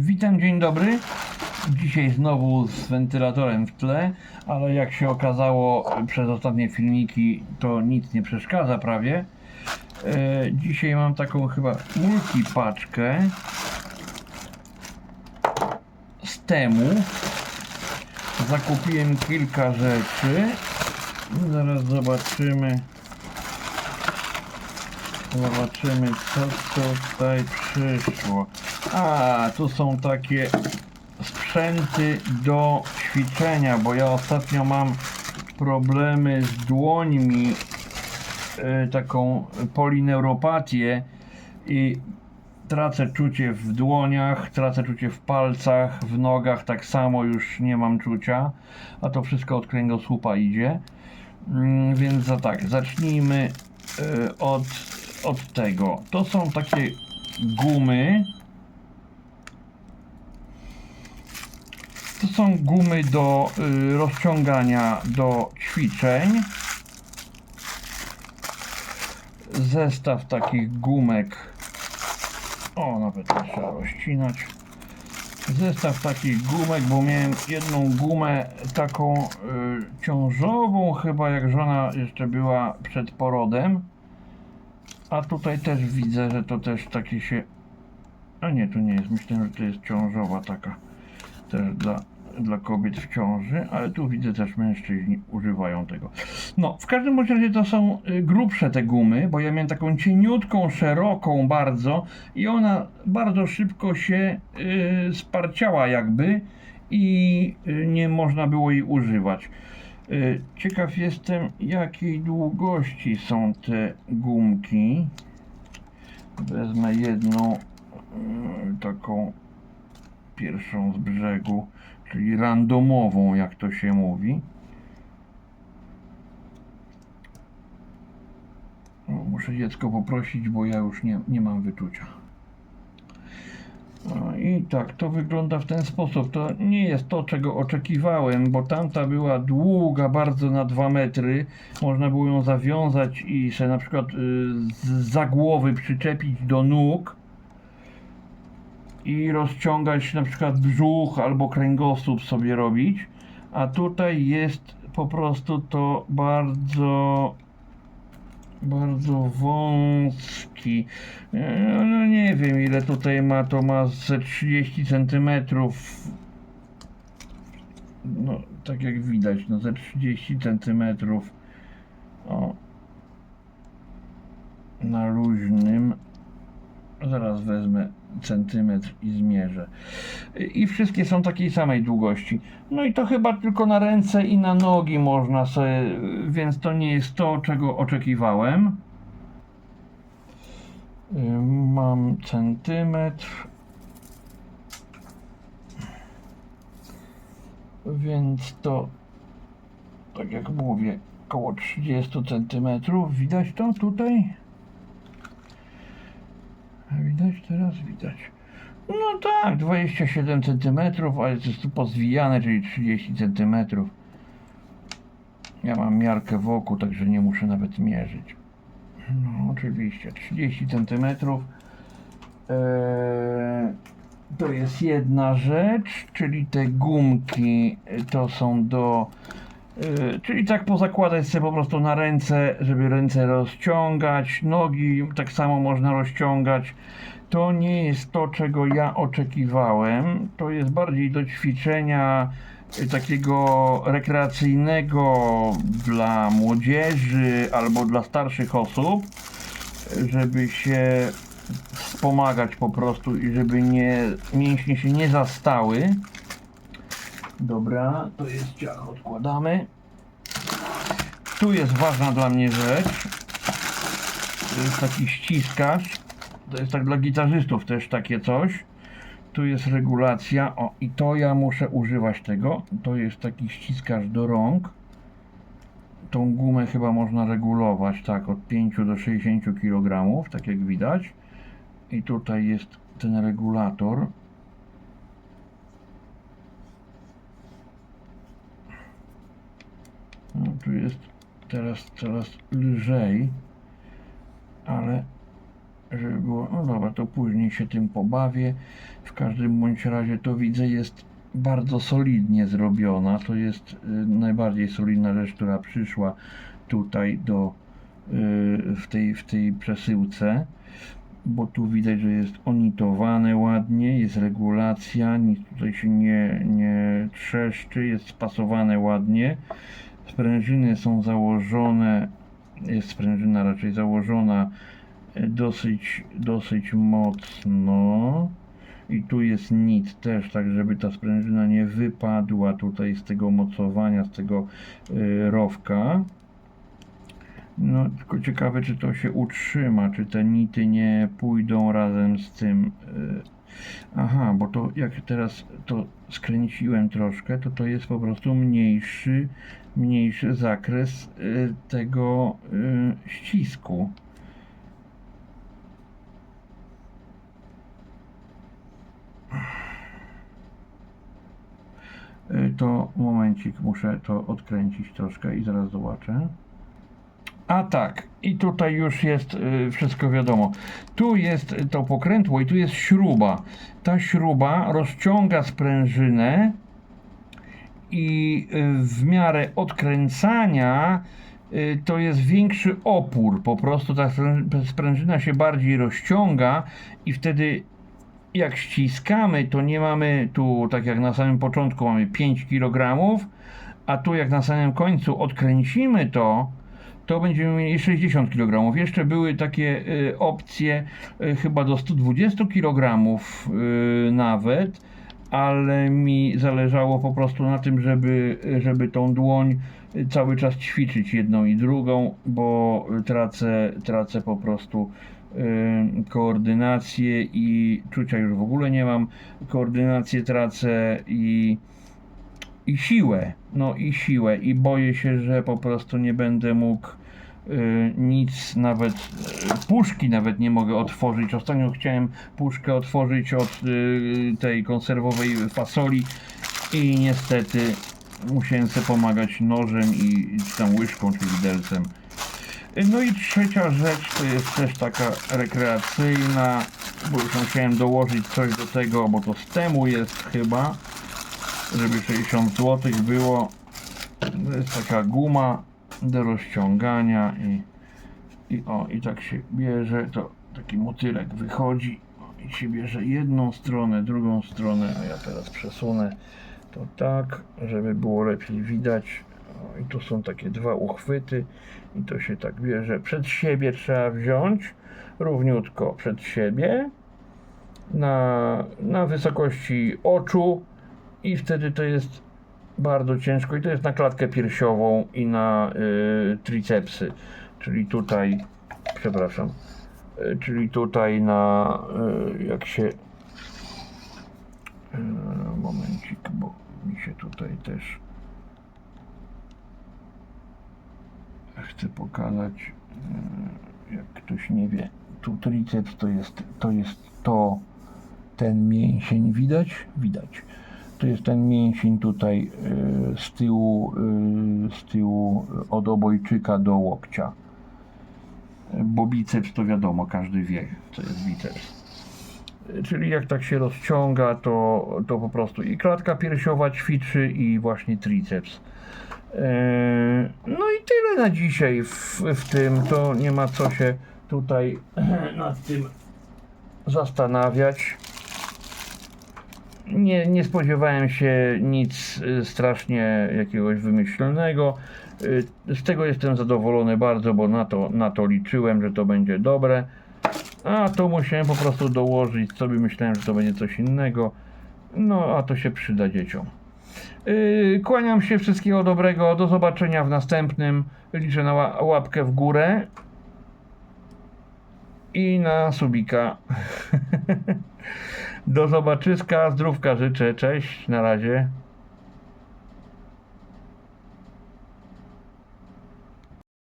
Witam, dzień dobry. Dzisiaj znowu z wentylatorem w tle, ale jak się okazało przez ostatnie filmiki, to nic nie przeszkadza prawie. E, dzisiaj mam taką chyba multipaczkę z temu. Zakupiłem kilka rzeczy. Zaraz zobaczymy. Zobaczymy, co tutaj przyszło. A, tu są takie sprzęty do ćwiczenia, bo ja ostatnio mam problemy z dłońmi, y, taką polineuropatię i tracę czucie w dłoniach, tracę czucie w palcach, w nogach tak samo już nie mam czucia, a to wszystko od kręgosłupa idzie. Mm, Więc za tak, zacznijmy y, od, od tego. To są takie gumy. To są gumy do y, rozciągania do ćwiczeń. Zestaw takich gumek. O, nawet trzeba rozcinać. Zestaw takich gumek, bo miałem jedną gumę taką y, ciążową, chyba jak żona jeszcze była przed porodem. A tutaj też widzę, że to też takie się. A nie, tu nie jest. Myślę, że to jest ciążowa taka. Też dla, dla kobiet w ciąży, ale tu widzę też mężczyźni używają tego. No, w każdym razie to są y, grubsze te gumy, bo ja miałem taką cieniutką, szeroką bardzo i ona bardzo szybko się y, sparciała jakby i y, nie można było jej używać. Y, Ciekaw jestem, jakiej długości są te gumki. Wezmę jedną y, taką pierwszą z brzegu, czyli randomową, jak to się mówi. Muszę dziecko poprosić, bo ja już nie, nie mam wyczucia. No i tak, to wygląda w ten sposób. To nie jest to, czego oczekiwałem, bo tamta była długa, bardzo na 2 metry. Można było ją zawiązać i się na przykład y, z za głowy przyczepić do nóg i rozciągać na przykład brzuch albo kręgosłup sobie robić. A tutaj jest po prostu to bardzo bardzo wąski. E, No nie wiem ile tutaj ma, to ma ze 30 centymetrów. No tak jak widać, no ze 30 centymetrów. O. Na luźnym. Zaraz wezmę centymetr i zmierzę. I wszystkie są takiej samej długości. No i to chyba tylko na ręce i na nogi można sobie, więc to nie jest to, czego oczekiwałem. Mam centymetr. Więc to, tak jak mówię, około 30 centymetrów. Widać to tutaj? Widać teraz? Widać. No tak, 27 cm, ale to jest tu pozwijane, czyli 30 cm. Ja mam miarkę wokół, także nie muszę nawet mierzyć. No oczywiście, 30 cm. Eee, to jest jedna rzecz, czyli te gumki y, to są do. y, Czyli tak pozakładać sobie po prostu na ręce, żeby ręce rozciągać, nogi tak samo można rozciągać. To nie jest to, czego ja oczekiwałem. To jest bardziej do ćwiczenia y, takiego rekreacyjnego dla młodzieży albo dla starszych osób, żeby się wspomagać po prostu i żeby nie, mięśnie się nie zastały. Dobra, to jest ciach, odkładamy. Tu jest ważna dla mnie rzecz. To jest taki ściskacz. To jest tak dla gitarzystów też takie coś. Tu jest regulacja. O, i to ja muszę używać tego. To jest taki ściskacz do rąk. Tą gumę chyba można regulować tak od 5 do 60 kg, tak jak widać. I tutaj jest ten regulator. No, tu jest teraz coraz lżej, ale żeby było, no dobra, to później się tym pobawię. W każdym bądź razie to widzę jest bardzo solidnie zrobiona. To jest y, najbardziej solidna rzecz, która przyszła tutaj do y, w tej, w tej przesyłce. Bo tu widać, że jest onitowane ładnie, jest regulacja, nic tutaj się nie, nie trzeszczy, jest spasowane ładnie. Sprężyny są założone, jest sprężyna raczej założona dosyć, dosyć mocno. I tu jest nit też, tak żeby ta sprężyna nie wypadła tutaj z tego mocowania, z tego y, rowka. No, tylko ciekawe, czy to się utrzyma, czy te nity nie pójdą razem z tym. y, Aha, bo to jak teraz to skręciłem troszkę, to to jest po prostu mniejszy, mniejszy zakres y, tego ścisku. To momencik, muszę to odkręcić troszkę i zaraz zobaczę. A tak, i tutaj już jest y, wszystko wiadomo. Tu jest to pokrętło i tu jest śruba. Ta śruba rozciąga sprężynę i y, w miarę odkręcania y, to jest większy opór. Po prostu ta sprę- sprężyna się bardziej rozciąga i wtedy jak ściskamy, to nie mamy tu, tak jak na samym początku mamy 5 kg, a tu jak na samym końcu odkręcimy to, to będziemy mieli 60 kg. Jeszcze były takie y, opcje y, chyba do 120 kg y, nawet, ale mi zależało po prostu na tym, żeby, żeby tą dłoń cały czas ćwiczyć jedną i drugą, bo tracę, tracę po prostu y, koordynację i czucia już w ogóle nie mam. Koordynację tracę i i siłę, no i siłę i boję się, że po prostu nie będę mógł y, nic nawet, y, puszki nawet nie mogę otworzyć. Ostatnio chciałem puszkę otworzyć od tej konserwowej fasoli i niestety musiałem sobie pomagać nożem i czy tam łyżką czy widelcem. No i trzecia rzecz to jest też taka rekreacyjna, bo już musiałem dołożyć coś do tego, bo to z temu jest chyba żeby 60 zł było. To jest taka guma do rozciągania i, i o, i tak się bierze, to taki motylek wychodzi i się bierze jedną stronę, drugą stronę, a ja teraz przesunę to tak, żeby było lepiej widać. O, I tu są takie dwa uchwyty. I to się tak bierze. Przed siebie trzeba wziąć, równiutko przed siebie, na, na wysokości oczu. I wtedy to jest bardzo ciężko. I to jest na klatkę piersiową i na y, tricepsy, czyli tutaj, przepraszam, y, czyli tutaj na, y, jak się, y, momencik, się tutaj też chcę pokazać, y, jak ktoś nie wie, tu triceps to jest, to jest to, ten mięsień widać? Widać. To jest ten mięsień tutaj y, z tyłu, y, z tyłu od obojczyka do łokcia. Bo biceps to wiadomo, każdy wie, co jest biceps. Czyli jak tak się rozciąga, to, to po prostu i klatka piersiowa ćwiczy i właśnie triceps. Yy, No i tyle na dzisiaj w, w tym. To nie ma co się tutaj nad tym zastanawiać. Nie, nie spodziewałem się nic y, strasznie jakiegoś wymyślnego. Y, Z tego jestem zadowolony bardzo, bo na to, na to liczyłem, że to będzie dobre. A to musiałem po prostu dołożyć sobie, myślałem, że to będzie coś innego. No, a to się przyda dzieciom. Yy, kłaniam się, wszystkiego dobrego, do zobaczenia w następnym. Liczę na ła- łapkę w górę i na subika. do zobaczyska, zdrówka życzę, cześć, na razie.